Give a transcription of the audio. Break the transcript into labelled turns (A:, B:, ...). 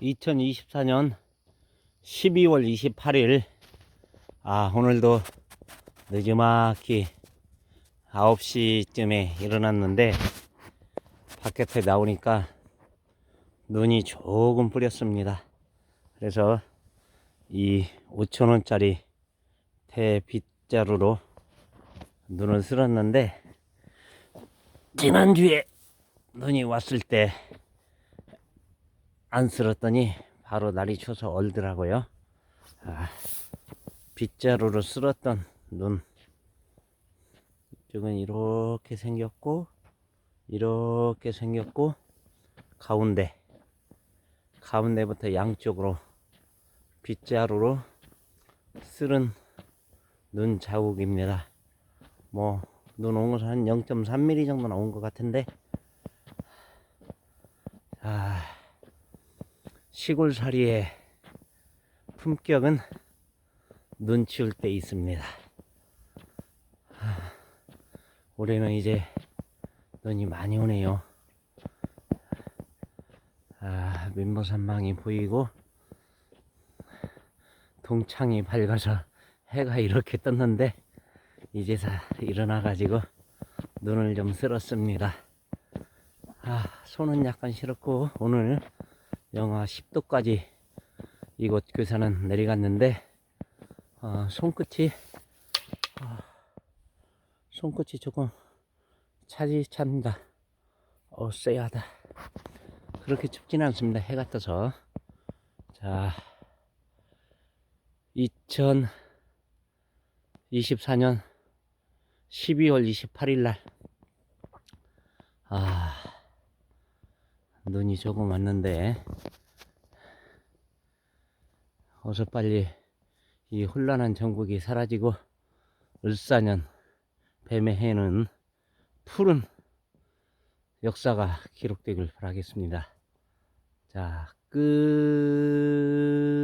A: 2024년 12월 28일. 아 오늘도 늦지막히 9시쯤에 일어났는데 바깥에 나오니까 눈이 조금 뿌렸습니다. 그래서 이 5천원짜리 대빗자루로 눈을 쓸었는데 지난주에 눈이 왔을 때 안 쓸었더니 바로 날이 추워서 얼더라고요. 아, 빗자루로 쓸었던 눈 이쪽은 이렇게 생겼고 이렇게 생겼고 가운데 가운데부터 양쪽으로 빗자루로 쓸은 눈 자국입니다. 뭐 눈 온 것은 한 0.3mm 정도 나온 것 같은데 아, 시골살이의 품격은 눈 치울 때 있습니다. 아, 올해는 이제 눈이 많이 오네요. 아, 민보산망이 보이고 동창이 밝아서 해가 이렇게 떴는데 이제서 일어나 가지고 눈을 좀 쓸었습니다. 아, 손은 약간 시렵고 오늘 영하 10도까지 이곳 교사는 내려갔는데 어, 손끝이 어, 손끝이 조금 차지찹니다. 어, 쎄하다. 그렇게 춥지는 않습니다. 해가 떠서 자 2024년 12월 28일 날 눈이 조금 왔는데, 어서 빨리 이 혼란한 전국이 사라지고, 을사년 뱀의 해는 푸른 역사가 기록되길 바라겠습니다. 자, 끝.